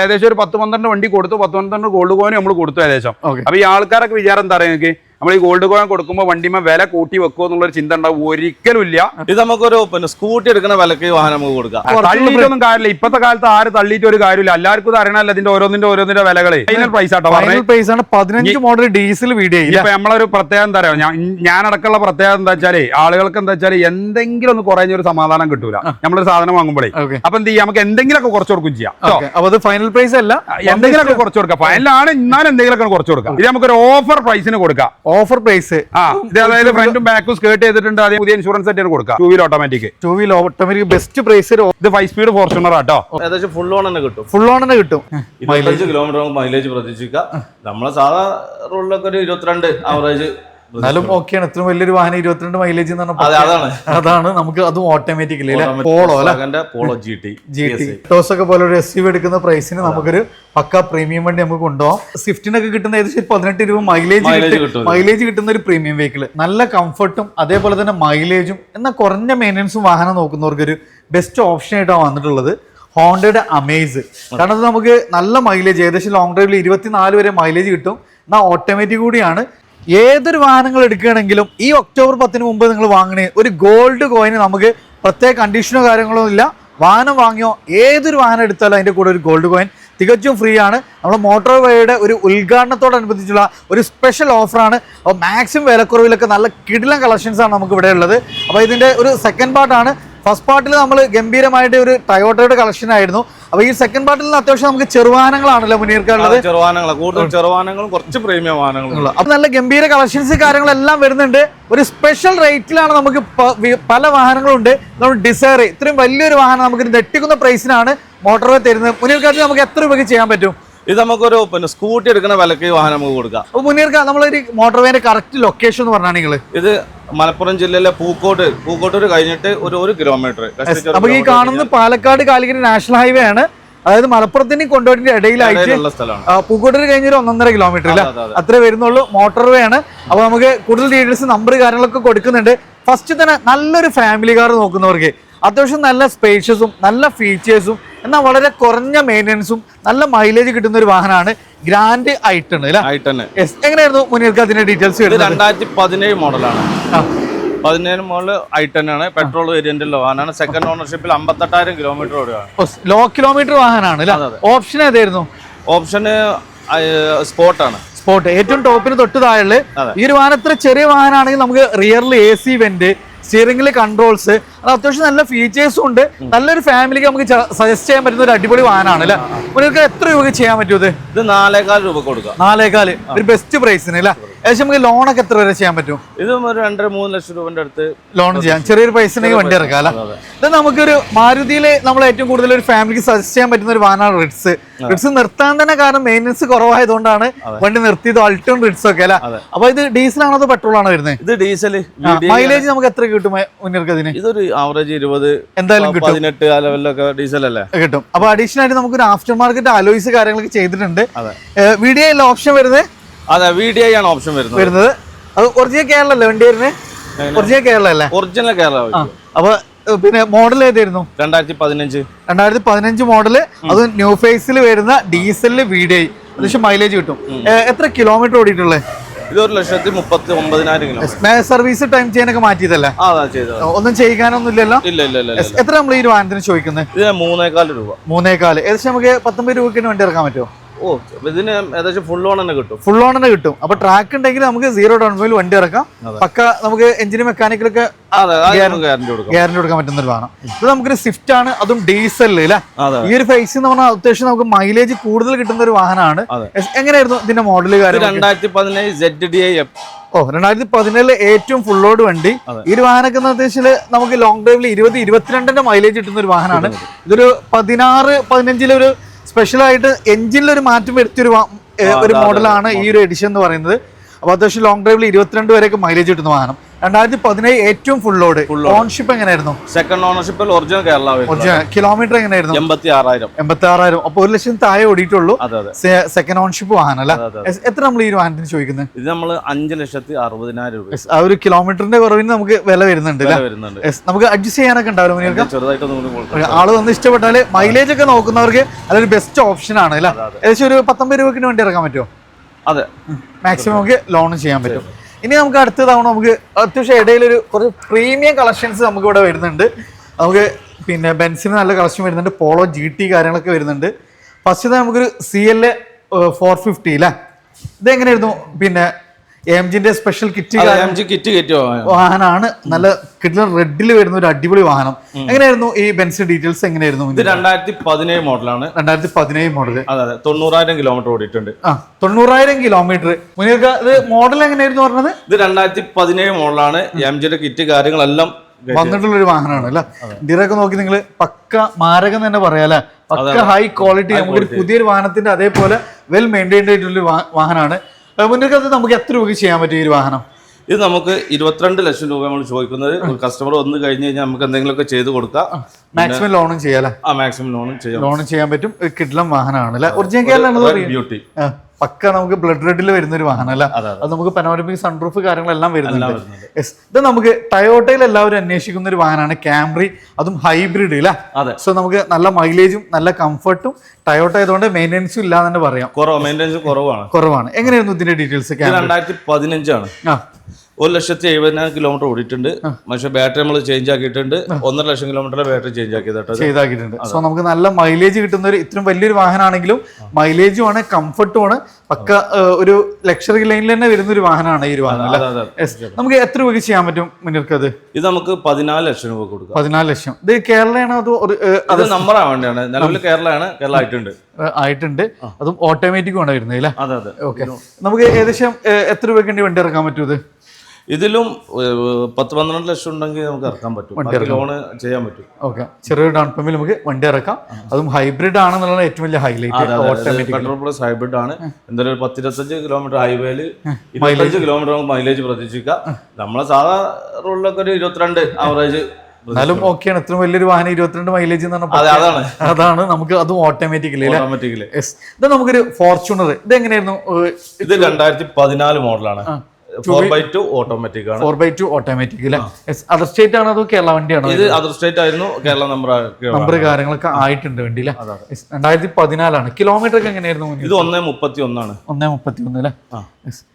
ഏകദേശം ഒരു പത്ത് പന്ത്രണ്ട് വണ്ടി കൊടുത്തു പത്ത് പന്ത്രണ്ട് ഗോൾഡ് കോയിന് നമ്മൾ കൊടുത്തു ഏകദേശം. അപ്പൊ ഈ ആൾക്കാരൊക്കെ വിചാരം എന്താ പറയുക നമ്മൾ ഈ ഗോൾഡ് കോയിൻ കൊടുക്കുമ്പോൾ വണ്ടിമേ വില കൂട്ടി വെക്കുമോ എന്നുള്ളൊരു ചിന്ത ഉണ്ടാവും. ഒരിക്കലും ഇല്ല ഇത് നമുക്കൊരു പിന്നെ സ്കൂട്ടി എടുക്കുന്ന വിലക്ക് വാഹനം നമുക്ക് കൊടുക്കാം. തള്ളിയിട്ടൊന്നും കാര്യമില്ല. ഇപ്പത്തെ കാലത്ത് ആര് തള്ളിയിട്ട് ഒരു കാര്യമില്ല. എല്ലാവർക്കും ഇത് അറിയണല്ലോ ഇതിന്റെ ഓരോന്നിന്റെ ഓരോന്നിന്റെ വിലകളെ. Final price auto final price ആണ്. പതിനഞ്ച് മോഡൽ ഡീസൽ വീഡിയോ ഇപ്പൊ നമ്മളൊരു പ്രത്യേകത എന്താ പറയാ ഞാൻ പ്രത്യേകത എന്താ വെച്ചാൽ ആളുകൾക്ക് എന്താ വെച്ചാൽ എന്തെങ്കിലും ഒന്ന് കുറഞ്ഞ ഒരു സമാധാനം കിട്ടൂല. നമ്മളൊരു സാധനം വാങ്ങുമ്പോഴേ അപ്പൊ എന്ത് ചെയ്യാം? നമുക്ക് എന്തെങ്കിലുമൊക്കെ കുറച്ച് കൊടുക്കും ചെയ്യാം. അപ്പൊ അത് ഫൈനൽ പ്രൈസ് അല്ല. എന്തെങ്കിലുമൊക്കെ കുറച്ച് കൊടുക്കാം. ഫൈനലാണ് എന്നാലും എന്തെങ്കിലുമൊക്കെ കുറച്ച് കൊടുക്കാം. ഇത് നമുക്കൊരു ഓഫർ പ്രൈസിന് കൊടുക്കാം. ഓഫർ പ്രൈസ് അതായത് ഫ്രണ്ടും ബാക്കും സ്കേർട്ട് ചെയ്തിട്ടുണ്ട്. അതേ പുതിയ ഇൻഷുറൻസ് ആയിട്ട് കൊടുക്കാം two wheel automatic two wheel automatic best price ഇത് ഫൈവ് സ്പീഡ് ഫോർച്യൂണർ ആട്ടോ. ഏകദേശം ഫുൾ ഓൺ തന്നെ കിട്ടും. ഫുൾ ഓൺ തന്നെ കിട്ടും. മൈലേജ് കിലോമീറ്റർ മൈലേജ് പ്രതീക്ഷിക്കാം നമ്മളെ സാധാ റോഡിലൊക്കെ ഒരു ഇരുപത്തിരണ്ട് ആവറേജ് എന്നാലും ഓക്കെയാണ് ഇത്രയും വലിയൊരു വാഹനം ഇരുപത്തിരണ്ട് മൈലേജ് എന്ന് പറഞ്ഞാൽ അതാണ്. നമുക്ക് അതും ഓട്ടോമാറ്റിക്കലി പോളോ അല്ലെ? Polo G T G T toss ഒക്കെ പോലെ ഒരു എസ് യു എടുക്കുന്ന പ്രൈസിന് നമുക്കൊരു പക്ക പ്രീമിയം വണ്ടി നമുക്ക് കൊണ്ടുപോകാം സ്വിഫ്റ്റിനൊക്കെ കിട്ടുന്ന ഏകദേശം പതിനെട്ട് രൂപ മൈലേജ് മൈലേജ് കിട്ടുന്ന ഒരു പ്രീമിയം വെഹിക്കിൾ നല്ല കംഫർട്ടും അതേപോലെ തന്നെ മൈലേജും എന്നാൽ കുറഞ്ഞ മെയിന്റനൻസും വാഹനം നോക്കുന്നവർക്ക് ഒരു ബെസ്റ്റ് ഓപ്ഷൻ ആയിട്ടാണ് വന്നിട്ടുള്ളത്. ഹോണ്ടയുടെ അമേസ് കാരണം അത് നമുക്ക് നല്ല മൈലേജ് ഏകദേശം ലോങ് ഡ്രൈവിൽ ഇരുപത്തിനാല് വരെ മൈലേജ് കിട്ടും. എന്നാൽ ഓട്ടോമാറ്റിക് കൂടിയാണ്. ഏതൊരു വാഹനങ്ങൾ എടുക്കുകയാണെങ്കിലും ഈ ഒക്ടോബർ പത്തിന് മുമ്പ് നിങ്ങൾ വാങ്ങണേ ഒരു ഗോൾഡ് കോയിന് നമുക്ക് പ്രത്യേക കണ്ടീഷനോ കാര്യങ്ങളോ ഇല്ല. വാഹനം വാങ്ങിയോ ഏതൊരു വാഹനം എടുത്താലും അതിന്റെ കൂടെ ഒരു ഗോൾഡ് കോയിൻ. തികച്ചും ഫ്രീ ആണ്. നമ്മൾ മോട്ടോർ വേയുടെ ഒരു ഉദ്ഘാടനത്തോടനുബന്ധിച്ചുള്ള ഒരു സ്പെഷ്യൽ ഓഫറാണ് അപ്പോൾ മാക്സിമം വിലക്കുറവിലൊക്കെ നല്ല കിടിലം കളക്ഷൻസാണ് നമുക്ക് ഇവിടെ ഉള്ളത്. അപ്പോൾ ഇതിന്റെ ഒരു സെക്കൻഡ് പാർട്ടാണ് ഫസ്റ്റ് പാർട്ടിൽ നമ്മൾ ഗംഭീരമായിട്ട് ഒരു ടയോട്ടയുടെ കളക്ഷൻ ആയിരുന്നു. അപ്പൊ ഈ സെക്കൻഡ് പാർട്ടിൽ നിന്ന് അത്യാവശ്യം നമുക്ക് ചെറുവാനങ്ങളാണല്ലോ മുനീർക്കുള്ളത് ചെറുവാനങ്ങൾ കൂടുതൽ ചെറുവാഹനങ്ങളും കുറച്ച് പ്രീമിയം വാഹനങ്ങളും. അപ്പൊ നല്ല ഗംഭീര കളക്ഷൻസ് കാര്യങ്ങളെല്ലാം വരുന്നുണ്ട്. ഒരു സ്പെഷ്യൽ റേറ്റിലാണ് നമുക്ക് പല വാഹനങ്ങളുണ്ട്. നമ്മൾ ഡിസയർ ഇത്രയും വലിയൊരു വാഹനം നമുക്ക് നെട്ടിക്കുന്ന പ്രൈസിനാണ് മോട്ടോർ തരുന്നത്. മുനീർക്കാട്ടിൽ നമുക്ക് എത്ര രൂപയ്ക്ക് ചെയ്യാൻ പറ്റും? ഇത് നമുക്കൊരു പിന്നെ സ്കൂട്ടി എടുക്കുന്ന വിലക്ക് വാഹനം നമുക്ക് കൊടുക്കാം. അപ്പൊ മുനീർക്ക നമ്മളൊരു മോട്ടോർ വേന്റെ കറക്റ്റ് ലൊക്കേഷൻ എന്ന് പറഞ്ഞാൽ നിങ്ങൾ ഇത് മലപ്പുറം ജില്ലയിലെ പൂക്കോട് പൂക്കോട്ടൂർ കഴിഞ്ഞിട്ട് ഒരു ഒരു കിലോമീറ്റർ അപ്പൊ ഈ കാണുന്നത് പാലക്കാട് കാലിക്കറ്റ് നാഷണൽ ഹൈവേ ആണ്. അതായത് മലപ്പുറത്തിന്റെയും കൊണ്ടോട്ടിന്റെ ഇടയിലായിട്ട് പൂക്കോട്ടൂർ കഴിഞ്ഞൊരു ഒന്നൊന്നര കിലോമീറ്റർ അല്ല അത്ര അതെ. വരുന്നുള്ളൂ മോട്ടോർ വേ ആണ്. അപ്പൊ നമുക്ക് കൂടുതൽ ഡീറ്റെയിൽസ് നമ്പർ കാര്യങ്ങളൊക്കെ കൊടുക്കുന്നുണ്ട്. ഫസ്റ്റ് തന്നെ നല്ലൊരു ഫാമിലി കാർ നോക്കുന്നവർക്ക് അത്യാവശ്യം നല്ല സ്പേഷ്യസും നല്ല ഫീച്ചേഴ്സും എന്നാൽ വളരെ കുറഞ്ഞ മെയിന്റനൻസും നല്ല മൈലേജ് കിട്ടുന്ന ഒരു വാഹനമാണ് ഗ്രാൻഡ് ഐട്ടൺ Yes. എങ്ങനെയായിരുന്നു മുനീർക്ക് അതിന്റെ ഡീറ്റെയിൽസ് രണ്ടായിരത്തി പതിനേഴ് മോഡലാണ്. പതിനേഴ് മോഡൽ ഐട്ടൺ ആണ്. പെട്രോൾ വേരിയന്റിലുള്ള വാഹനമാണ്. സെക്കൻഡ് ഓണർഷിപ്പിൽ അമ്പത്തെട്ടായിരം കിലോമീറ്റർ ഓടുകയാണ് ലോ കിലോമീറ്റർ വാഹനമാണ്. ഓപ്ഷൻ ഏതായിരുന്നു? ഓപ്ഷന് സ്പോട്ടാണ് സ്പോട്ട് ഏറ്റവും ടോപ്പിന് തൊട്ട് താഴെ ഈ ഒരു വാഹനം ഇത്ര ചെറിയ വാഹനമാണെങ്കിൽ നമുക്ക് റിയറിൽ എ സി വെന്റ് സ്റ്റിയറിംഗിൽ കൺട്രോൾസ് അത് അത്യാവശ്യം നല്ല ഫീച്ചേഴ്സും ഉണ്ട്. നല്ലൊരു ഫാമിലിക്ക് നമുക്ക് സജസ്റ്റ് ചെയ്യാൻ പറ്റുന്ന ഒരു അടിപൊളി വാഹനമാണ് അല്ലെ? നിങ്ങൾക്ക് എത്ര രൂപ ചെയ്യാൻ പറ്റും ഇത്? നാലേകാൽ രൂപ കൊടുക്കാം. നാലേകാൽ. ഒരു ബെസ്റ്റ് പ്രൈസിന് അല്ലേ? ഏകദേശം നമുക്ക് ലോണൊക്കെ എത്ര വരെ ചെയ്യാൻ പറ്റും? ഇതും ഒരു രണ്ടര മൂന്ന് ലക്ഷം രൂപന്റെ അടുത്ത് ലോൺ ചെയ്യാം. ചെറിയൊരു പൈസ വണ്ടി ഇറക്കാം അല്ല? ഇത് നമുക്കൊരു മാരുതിയിൽ നമ്മൾ ഏറ്റവും കൂടുതൽ ഒരു ഫാമിലിക്ക് സജസ്റ്റ് ചെയ്യാൻ പറ്റുന്ന ഒരു വാഹനമാണ് റിഡ്സ് റിഡ്സ് നിർത്താൻ തന്നെ കാരണം മെയിന്റനൻസ് കുറവായതുകൊണ്ടാണ് വണ്ടി നിർത്തിയത് അൾട്ടും റിഡ്സ് ഒക്കെ അല്ല. അപ്പൊ ഇത് ആണോ അതോ പെട്രോൾ ആണോ വരുന്നത്? ഇത് ഡീസൽ മൈലേജ് നമുക്ക് എത്ര കിട്ടും മുന്നിർക്ക് അതിന്? ഇതൊരു ആവറേജ് ഇരുപത് എന്തായാലും കിട്ടും. പതിനെട്ട് ആ ലെവലിലൊക്കെ ഡീസൽ അല്ലേ? കിട്ടും. അപ്പൊ അഡീഷണൽ ആയിട്ട് നമുക്ക് ഒരു ആഫ്റ്റർ മാർക്കറ്റ് അലോയ്സ് കാര്യങ്ങളൊക്കെ ചെയ്തിട്ടുണ്ട്. അതെ. ഐ ഓപ്ഷൻ വരുന്നത്? അതെ വി ഡി ഐ ആണ് ഓപ്ഷൻ വരുന്നത്. വരുന്നത്. അത് ഒറിജിനൽ കേരള അല്ലേ വണ്ടി വരുന്നത്? ഒറിജിനൽ കേരള അല്ലേ? ഒറിജിനൽ കേരള അപ്പൊ പിന്നെ മോഡൽ ഏതായിരുന്നു? രണ്ടായിരത്തി പതിനഞ്ച് രണ്ടായിരത്തി പതിനഞ്ച് മോഡൽ അത് ന്യൂ ഫേസിൽ വരുന്ന ഡീസലിൽ വീഡിയോ അത്യാവശ്യം മൈലേജ് കിട്ടും. എത്ര കിലോമീറ്റർ ഓടിയിട്ടുള്ളത്? ഇത് ഒരു ലക്ഷത്തി മുപ്പത്തി ഒമ്പതിനായിരം കിലോ സർവീസ് ടൈം ചെയ്യാനൊക്കെ മാറ്റിയതല്ലേ? ഒന്നും ചെയ്യാനൊന്നും ഇല്ലല്ലോ ഇല്ല ഇല്ല എത്ര നമ്മൾ ഈ വാഹനത്തിന് ചോദിക്കുന്നത് മൂന്നേകാൽ രൂപ. മൂന്നേകാൽ. ഏകദേശം നമുക്ക് പത്തൊമ്പത് രൂപക്കിന് വണ്ടി ഇറക്കാൻ പറ്റുമോ? ഓ ഇതിന് ഏകദേശം ഫുൾ ഓൺ തന്നെ കിട്ടും. ഫുൾ ഓൺ തന്നെ കിട്ടും. അപ്പൊ ട്രാക്ക് ഉണ്ടെങ്കിൽ നമുക്ക് സീറോ ഡൗൺ പേയ്മെന്റ് വണ്ടി ഇറക്കാം. പക്ക നമുക്ക് എഞ്ചിന് മെക്കാനിക്കലൊക്കെ ഗ്യാരണ്ടി കൊടുക്കും. ഗ്യാരണ്ടി കൊടുക്കാൻ പറ്റുന്ന ഒരു വാഹനം ഇത് നമുക്കൊരു സ്വിഫ്റ്റ് ആണ് അതും ഡീസലിൽ അല്ലേ ഈ ഒരു ഫേസ് എന്ന് പറഞ്ഞാൽ അത്യാവശ്യം നമുക്ക് മൈലേജ് കൂടുതൽ കിട്ടുന്ന ഒരു വാഹനമാണ് എങ്ങനെയായിരുന്നു ഇതിന്റെ മോഡൽ കാര്യം രണ്ടായിരത്തി പതിനേഴ് സെഡ് ഡി ഐ ഓ രണ്ടായിരത്തി പതിനേഴിൽ ഏറ്റവും ഫുൾ ലോഡ് വണ്ടി. ഈ ഒരു വാഹനമൊക്കെ എന്ന് ഉദ്ദേശിച്ചാൽ നമുക്ക് ലോങ് ഡ്രൈവിൽ ഇരുപത് ഇരുപത്തിരണ്ടിന്റെ മൈലേജ് കിട്ടുന്ന ഒരു വാഹനമാണ് ഇതൊരു പതിനാറ് പതിനഞ്ചിലെ ഒരു സ്പെഷ്യൽ ആയിട്ട് എഞ്ചിനിൽ ഒരു മാറ്റം വരുത്തിയൊരു വാ- ഒരു മോഡലാണ് ഈ ഒരു എഡിഷൻ എന്ന് പറയുന്നത്. അപ്പോൾ അത്യാവശ്യം ലോങ് ഡ്രൈവിൽ ഇരുപത്തിരണ്ട് വരെയൊക്കെ മൈലേജ് കിട്ടുന്ന വാഹനം. രണ്ടായിരത്തി പതിനേഴ് ഏറ്റവും ഫുൾ ലോഡ് ഓൺഷിപ്പ് എങ്ങനെയായിരുന്നു? സെക്കൻഡ് ഓണർഷിപ്പിൽ ഒറിജിനൽ കേരള കിലോമീറ്റർ എങ്ങനെയായിരുന്നു എൺപത്തി ആറായിരം എൺപത്തി ആറായിരം അപ്പൊ ഒരു ലക്ഷം താഴെ ഓടിയിട്ടുള്ളൂ. സെക്കൻഡ് ഓൺഷിപ്പ് വാഹനം അല്ല? എത്ര നമ്മൾ ഈ വാഹനത്തിന് ചോദിക്കുന്നത് ഇത് നമ്മൾ അഞ്ച് ലക്ഷത്തി അറുപതിനായിരം രൂപ. ആ ഒരു കിലോമീറ്ററിന്റെ കുറവിന് നമുക്ക് വില വരുന്നുണ്ട് നമുക്ക് അഡ്ജസ്റ്റ് ചെയ്യാനൊക്കെ ഉണ്ടാവും കൊടുക്കാം. ആൾ വന്ന് ഇഷ്ടപ്പെട്ടാൽ മൈലേജ് ഒക്കെ നോക്കുന്നവർക്ക് അതൊരു ബെസ്റ്റ് ഓപ്ഷൻ ആണ് അല്ലേ? ഏകദേശം ഒരു പത്തൊമ്പത് രൂപയ്ക്ക് വേണ്ടി ഇറക്കാൻ പറ്റുമോ? അതെ. മാക്സിമം നമുക്ക് ലോൺ ചെയ്യാൻ പറ്റും. ഇനി നമുക്ക് അടുത്ത തവണ നമുക്ക് അത്യാവശ്യം ഇടയിൽ ഒരു കുറച്ച് പ്രീമിയം കളക്ഷൻസ് നമുക്ക് ഇവിടെ വരുന്നുണ്ട്. നമുക്ക് പിന്നെ ബെൻസിന് നല്ല കളക്ഷൻ വരുന്നുണ്ട് പോളോ ജി ടി കാര്യങ്ങളൊക്കെ വരുന്നുണ്ട്. ഫസ്റ്റ് നമുക്കൊരു C L A four fifty അല്ലേ ഇതെങ്ങനെയായിരുന്നു? പിന്നെ എം ജിന്റെ സ്പെഷ്യൽ കിറ്റ് കിറ്റ്. വാഹനമാണ് നല്ല കിട്ടുന്ന റെഡിൽ വരുന്ന ഒരു അടിപൊളി വാഹനം. എങ്ങനെയായിരുന്നു ഈ ബെൻസ് ഡീറ്റെയിൽസ് എങ്ങനെയായിരുന്നു ഇത് രണ്ടായിരത്തി പതിനേഴ് മോഡലാണ്. രണ്ടായിരത്തി പതിനേഴ് മോഡൽ അതെ അതെ. തൊണ്ണൂറായിരം കിലോമീറ്റർ ഓടിയിട്ടുണ്ട്. ആ തൊണ്ണൂറായിരം കിലോമീറ്റർ. മുനിയൊക്കെ ഇത് മോഡൽ എങ്ങനെയായിരുന്നു പറഞ്ഞത്? ഇത് രണ്ടായിരത്തി പതിനേഴ് മോഡലാണ് എം ജിയുടെ കിറ്റ് കാര്യങ്ങളെല്ലാം വന്നിട്ടുള്ള ഒരു വാഹനമാണ് അല്ലെ? ഇന്ത്യയിലൊക്കെ നോക്കി നിങ്ങൾ പക്ക മാരകം തന്നെ പറയാല്ലേ പക്ക ഹൈ ക്വാളിറ്റി നമുക്കൊരു പുതിയൊരു വാഹനത്തിന്റെ അതേപോലെ വെൽ മെയിന്റൈൻഡ് ആയിട്ടുള്ള വാഹനമാണ്. മുന്നേക്ക് അത് നമുക്ക് എത്ര രൂപ ചെയ്യാൻ പറ്റും ഈ ഒരു വാഹനം? ഇത് നമുക്ക് ഇരുപത്തിരണ്ട് ലക്ഷം രൂപ നമ്മൾ ചോദിക്കുന്നത്. ഒരു കസ്റ്റമർ വന്ന് കഴിഞ്ഞ് കഴിഞ്ഞാൽ നമുക്ക് എന്തെങ്കിലുമൊക്കെ ചെയ്ത് കൊടുക്കാം. മാക്സിമം ലോണും ചെയ്യാല്ലേ ആ മാക്സിമം ലോണും ചെയ്യാം. ലോണും ചെയ്യാൻ പറ്റും. കിഡ്ലം വാഹനമാണ് ബ്യൂട്ടി പക്ക നമുക്ക് ബ്ലഡ് റെഡിൽ വരുന്ന ഒരു വാഹനം അല്ല? അത് നമുക്ക് പനോരമിക് സൺറൂഫ് കാര്യങ്ങളെല്ലാം വരുന്നുണ്ട്. യെസ് ഇത് നമുക്ക് ടയോട്ടയിൽ എല്ലാവരും അന്വേഷിക്കുന്ന ഒരു വാഹനമാണ് ക്യാമറി അതും ഹൈബ്രിഡ് അല്ല? അതെ. സോ നമുക്ക് നല്ല മൈലേജും നല്ല കംഫർട്ടും ടയോട്ട ആയതുകൊണ്ട് മെയിന്റെനൻസും ഇല്ലാന്ന് തന്നെ പറയാം. കുറവ് മെയിന്റെനൻസ് കുറവാണ്. കുറവാണ്. എങ്ങനെയായിരുന്നു ഇതിന്റെ ഡീറ്റെയിൽസ് രണ്ടായിരത്തി പതിനഞ്ചാണ്. ആ. ഒരു ലക്ഷത്തി എഴുപതിനായിരം കിലോമീറ്റർ ഓടിയിട്ടുണ്ട്. പക്ഷെ ബാറ്ററി നമ്മൾ ചേഞ്ച് ആക്കിയിട്ടുണ്ട്. ഒന്നര ലക്ഷം കിലോമീറ്റർ ബാറ്ററി ചേഞ്ച് ആക്കിയതായിട്ട്. ചെയ്താക്കിയിട്ടുണ്ട്. സോ നമുക്ക് നല്ല മൈലേജ് കിട്ടുന്ന ഒരു ഇത്രയും വലിയൊരു വാഹനമാണെങ്കിലും മൈലേജും ആണ് കംഫർട്ടും ആണ്. പക്ക ഒരു ലക്ഷറി ലൈനിൽ തന്നെ വരുന്ന ഒരു വാഹനമാണ് ഈ ഒരു വാഹനം. നമുക്ക് എത്ര രൂപയ്ക്ക് ചെയ്യാൻ പറ്റും മുന്നിൽക്ക് അത് ഇത് നമുക്ക് പതിനാല് ലക്ഷം രൂപ കൊടുക്കാം. പതിനാല് ലക്ഷം. ഇത് കേരളയാണ് അത് ഒരു അത് നമ്പർ ആവേണ്ടതാണ്. നിലവിൽ കേരളയാണ്. കേരള ആയിട്ടുണ്ട്. ആയിട്ടുണ്ട്. അതും ഓട്ടോമാറ്റിക്കും ആണ് വരുന്നത് അല്ലേ? അതെ അതെ. ഓക്കെ നമുക്ക് ഏകദേശം എത്ര രൂപയ്ക്ക് വേണ്ടി വണ്ടി ഇറക്കാൻ പറ്റൂ ഇത്? ഇതിലും പത്ത് പന്ത്രണ്ട് ലക്ഷം ഉണ്ടെങ്കിൽ നമുക്ക് ഇറക്കാൻ പറ്റും. ലോണ് ചെയ്യാൻ പറ്റും. ഓക്കെ. ചെറിയൊരു ഡൗൺ പേയ്മെന്റ് നമുക്ക് വണ്ടി ഇറക്കാം. അതും ഹൈബ്രിഡ് ആണെന്നുള്ളതാണ് ഏറ്റവും വലിയ ഹൈലൈറ്റ് പെട്രോൾ പ്ലസ് ഹൈബ്രിഡ് ആണ്. എന്തായാലും ഒരു പത്തിരുപത്തഞ്ച് കിലോമീറ്റർ ഹൈവേയിൽ ഇരുപത്തഞ്ച് കിലോമീറ്റർ നമുക്ക് മൈലേജ് പ്രതീക്ഷിക്കാം. നമ്മളെ സാധാ റോഡിലൊക്കെ ഒരു ഇരുപത്തിരണ്ട് ആവറേജ് എന്നാലും ഓക്കെയാണ് ഇത്രയും വലിയൊരു വാഹനം ഇരുപത്തിരണ്ട് മൈലേജ് എന്ന് പറഞ്ഞാൽ അതാണ്. അതാണ് നമുക്ക് അതും ഓട്ടോമാറ്റിക്കലി ഓട്ടോമാറ്റിക്കലി ഇത് നമുക്കൊരു ഫോർച്യൂണർ ഇത് എങ്ങനെയായിരുന്നു ഇത് രണ്ടായിരത്തി പതിനാല് മോഡലാണ് ഫോർ ബൈ ടു ഓട്ടോമാറ്റിക് ആണ്. ഫോർ ബൈ ടു ഓട്ടോമാറ്റിക് അല്ലേ അതർ സ്റ്റേറ്റ് ആണോ അതോ കേരള വണ്ടിയാണോ ഇത് അതർ സ്റ്റേറ്റ് ആയിരുന്നു കേരള നമ്പർ നമ്പർ കാര്യങ്ങളൊക്കെ ആയിട്ടുണ്ട് വണ്ടി അല്ലേ. രണ്ടായിരത്തി പതിനാലാണ് കിലോമീറ്റർ ഒക്കെ എങ്ങനെയായിരുന്നു ഇത് ഒന്നേ മുപ്പത്തി ഒന്നാണ് ഒന്നേ മുപ്പത്തി ഒന്ന് അല്ലേ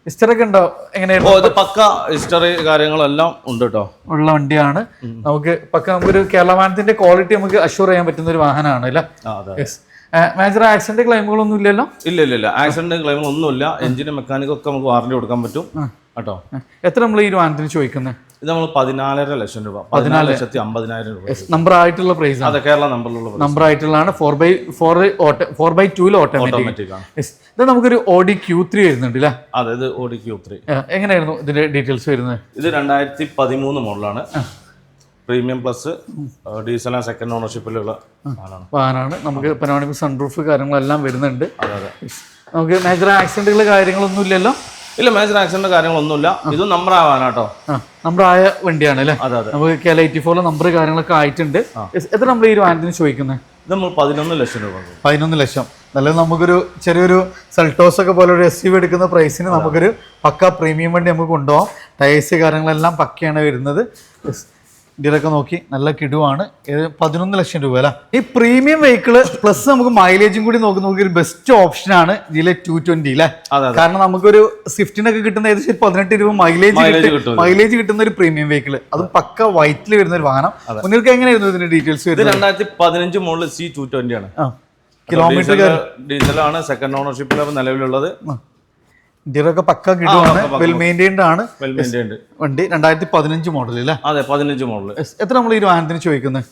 ഹിസ്റ്ററൊക്കെ ഉണ്ടോ? എങ്ങനെയായിരുന്നു? ഇത് പക്ക ഹിസ്റ്ററി കാര്യങ്ങളെല്ലാം ഉണ്ട് കേട്ടോ ഉള്ള വണ്ടിയാണ്. നമുക്ക് പക്ക നമുക്കൊരു കേരള വാഹനത്തിന്റെ ക്വാളിറ്റി നമുക്ക് അഷ്യൂർ ചെയ്യാൻ പറ്റുന്ന ഒരു വാഹനമാണ് അല്ലേ മേജർ ആക്സിഡന്റ് ക്ലെയിമുകളൊന്നും ഇല്ലല്ലോ ഇല്ല ഇല്ല ഇല്ല ആക്സിഡന്റ് ക്ലെയിം ഒന്നുമില്ല. എഞ്ചിന് മെക്കാനിക് ഒക്കെ നമുക്ക് വാറണ്ടി കൊടുക്കാൻ പറ്റും. കേട്ടോ. എത്ര നമ്മൾ ഈ വാഹനത്തിന് ചോദിക്കുന്നത് ഇത് നമ്മൾ പതിനാലര ലക്ഷം രൂപ. പതിനാല് ലക്ഷത്തി അമ്പതിനായിരം രൂപ. നമ്പർ ആയിട്ടുള്ള പ്രൈസ് ആണ്. അതെ കേരള നമ്പറിലുള്ള നമ്പർ ആയിട്ടുള്ളതാണ് four by four four by two automatic ഇത് നമുക്കൊരു ഓഡി ക്യൂ ത്രീ വരുന്നുണ്ട് അല്ലേ അതെ ഇത് ഓഡി ക്യൂ ത്രീ എങ്ങനെയായിരുന്നു ഇതിന്റെ ഡീറ്റെയിൽസ് വരുന്നത്? ഇത് രണ്ടായിരത്തി പതിമൂന്ന് മോഡലാണ് പ്രീമിയം പ്ലസ് ഡീസൽ സെക്കൻഡ് ഓണർഷിപ്പിലുള്ള വാഹനമാണ്. നമുക്ക് പനോണിക് സൺറൂഫ് കാര്യങ്ങളെല്ലാം വരുന്നുണ്ട്. അതെ അതെ. നമുക്ക് മേജർ ആക്സിഡന്റുകൾ കാര്യങ്ങളൊന്നും ഇല്ലല്ലോ? ഇല്ല മേജർ ആക്സിഡന്റ് കാര്യങ്ങളൊന്നുമില്ല. ഇത് നമ്പർ ആവാനാട്ടോ. കേട്ടോ നമ്പർ ആയ വണ്ടിയാണ് അല്ലേ? അതെ അതെ. നമുക്ക് കെ എൽ എയ്റ്റി ഫോറിലെ നമ്പർ കാര്യങ്ങളൊക്കെ ആയിട്ടുണ്ട്. എത്ര നമ്മൾ ഈ വാനത്തിന് ചോദിക്കുന്നത് ഇത് നമ്മൾ പതിനൊന്ന് ലക്ഷം രൂപ. പതിനൊന്ന് ലക്ഷം. നല്ലത് നമുക്കൊരു ചെറിയൊരു സൾട്ടോസ് ഒക്കെ പോലെ ഒരു എസ് യു എടുക്കുന്ന പ്രൈസിന് നമുക്കൊരു പക്ക പ്രീമിയം വണ്ടി നമുക്ക് കൊണ്ടുപോകാം. ടയേഴ്സ് കാര്യങ്ങളെല്ലാം പക്കയാണ് വരുന്നത്. ഇതിലൊക്കെ നോക്കി നല്ല കിടുവാണ്. പതിനൊന്ന് ലക്ഷം രൂപ അല്ല ഈ പ്രീമിയം വെഹിക്കിൾ പ്ലസ് നമുക്ക് മൈലേജും കൂടി നോക്കി നോക്കി ഒരു ബെസ്റ്റ് ഓപ്ഷൻ ആണ് ഇതിലെ ടു ട്വന്റി അല്ലെ കാരണം നമുക്കൊരു സ്വിഫ്റ്റിനൊക്കെ കിട്ടുന്ന ഏകദേശം പതിനെട്ട് രൂപ മൈലേജ് മൈലേജ് കിട്ടുന്ന ഒരു പ്രീമിയം വെഹിക്കിൾ അതും പക്ക വൈറ്റിൽ വരുന്ന ഒരു വാഹനം. നിങ്ങൾക്ക് എങ്ങനെയായിരുന്നു ഇതിന്റെ ഡീറ്റെയിൽസ് വരുന്നത്? രണ്ടായിരത്തി പതിനഞ്ച് മുകളിൽ സി ടു ട്വന്റി ആണ് കിലോമീറ്റർ ഡീസലാണ് സെക്കൻഡ് ഓണർഷിപ്പിലാണ് നിലവിലുള്ളത് ഇന്ത്യയിലൊക്കെ പക്ക കിടുവാണ്. വെൽ മെയിന്റൈൻഡ് ആണ്. വെൽ മെയിന്റൈൻഡ് വണ്ടി രണ്ടായിരത്തി പതിനഞ്ച് മോഡൽ അല്ലേ? അതെ പതിനഞ്ച് മോഡൽ എത്ര നമ്മൾ ഈ വാഹനത്തിന് ചോദിക്കുന്നത്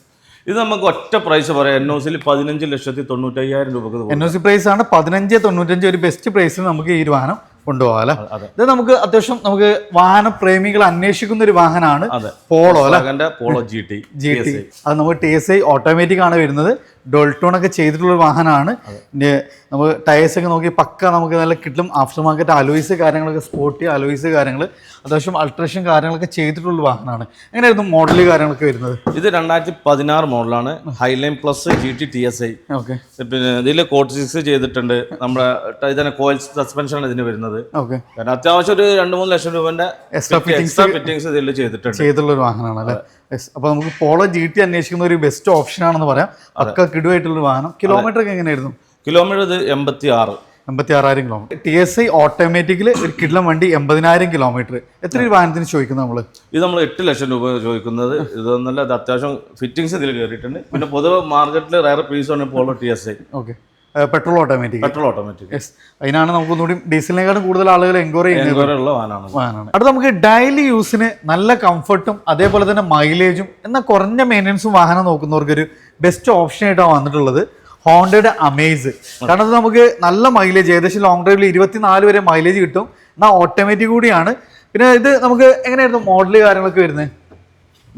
ഇത് നമുക്ക് ഒറ്റ പ്രൈസ് പറയാം. എൻ ഒ സിയിൽ പതിനഞ്ച് ലക്ഷത്തി തൊണ്ണൂറ്റയ്യായിരം രൂപക്ക് എൻ ഒ സി പ്രൈസ് ആണ് പതിനഞ്ച് തൊണ്ണൂറ്റഞ്ച് ഒരു ബെസ്റ്റ് പ്രൈസിൽ നമുക്ക് ഈ വാഹനം കൊണ്ടുപോകാം അല്ലേ. ഇത് നമുക്ക് അത്യാവശ്യം നമുക്ക് വാഹന പ്രേമികൾ അന്വേഷിക്കുന്ന ഒരു വാഹനമാണ് പോളോ അല്ലെ? Polo G T G T അത് നമുക്ക് ടി എസ് ഐ ഓട്ടോമാറ്റിക് ആണ് വരുന്നത്. ഡോൾട്ടോൺ ഒക്കെ ചെയ്തിട്ടുള്ള ഒരു വാഹനമാണ് നമ്മൾ നമുക്ക് ടയേഴ്സ് ഒക്കെ നോക്കി പക്ക നമുക്ക് നല്ല കിട്ടും. ആഫ്റ്റർ മാർക്കറ്റ് അലോയ്സ് കാര്യങ്ങളൊക്കെ സ്പോർട്ടി അലോയ്സ് കാര്യങ്ങൾ അത്യാവശ്യം അൾട്രേഷൻ കാര്യങ്ങളൊക്കെ ചെയ്തിട്ടുള്ള വാഹനമാണ്. എങ്ങനെയായിരുന്നു മോഡൽ കാര്യങ്ങളൊക്കെ വരുന്നത്? ഇത് രണ്ടായിരത്തി പതിനാറ് മോഡലാണ് Highline plus G T T S I okay പിന്നെ ഇതിൽ കോട്ട് സിക്സ് ചെയ്തിട്ടുണ്ട്. നമ്മുടെ ട- ഇതിന് കോയിൽ സസ്പെൻഷനാണ് ഇതിന് വരുന്നത്. ഓക്കെ കാരണം അത്യാവശ്യം ഒരു രണ്ട് മൂന്ന് ലക്ഷം രൂപന്റെ എക്സ്ട്രാ ഫിറ്റിംഗ്സ് ഇതിൽ ചെയ്തിട്ടുണ്ട്. ചെയ്തിട്ടുള്ള ഒരു വാഹനമാണ് അല്ലേ യെസ് അപ്പോൾ നമുക്ക് പോളോ ജി ടി അന്വേഷിക്കുന്ന ഒരു ബെസ്റ്റ് ഓപ്ഷൻ ആണെന്ന് പറയാം. അക്ക കിടുവായിട്ടുള്ള വാഹനം. കിലോമീറ്റർ ഒക്കെ എങ്ങനെയായിരുന്നു? കിലോമീറ്റർ ഇത് എൺപത്തി ആറ് എൺപത്തി ആറായിരം കിലോമീറ്റർ ടി എസ് ഐ ഓട്ടോമാറ്റിക്കിൽ ഒരു കിഡ്ലം വണ്ടി എൺപതിനായിരം കിലോമീറ്റർ എത്ര ഒരു വാഹനത്തിന് ചോദിക്കുന്നത് നമ്മൾ ഇത് നമ്മൾ എട്ട് ലക്ഷം രൂപ ചോദിക്കുന്നത്. ഇതൊന്നല്ല ഇത് അത്യാവശ്യം ഫിറ്റിംഗ്സ് ഇതിൽ കയറിയിട്ടുണ്ട് പിന്നെ പൊതുവെ മാർക്കറ്റിൽ റയർ ആണ് Polo T S I okay petrol automatic. Petrol automatic. Yes അതിനാണ് നമുക്ക് ഒന്നുകൂടി ഡീസലിനെക്കാളും കൂടുതൽ ആളുകൾ എൻക്വയറി ചെയ്യുന്നത്. വാനാണ്. അടുത്ത നമുക്ക് ഡെയിലി യൂസിന് നല്ല കംഫർട്ടും അതേപോലെ തന്നെ മൈലേജും എന്നാൽ കുറഞ്ഞ മെയിന്റനൻസും വാഹനം നോക്കുന്നവർക്ക് ഒരു ബെസ്റ്റ് ഓപ്ഷൻ ആയിട്ടാണ് വന്നിട്ടുള്ളത്. ഹോണ്ടയുടെ അമേസ് കാരണം നമുക്ക് നല്ല മൈലേജ് ഏകദേശം ലോങ് ഡ്രൈവിൽ ഇരുപത്തിനാല് വരെ മൈലേജ് കിട്ടും. എന്നാൽ ഓട്ടോമാറ്റിക് കൂടിയാണ്. പിന്നെ ഇത് നമുക്ക് എങ്ങനെയായിരുന്നു മോഡൽ കാര്യങ്ങളൊക്കെ വരുന്നത്?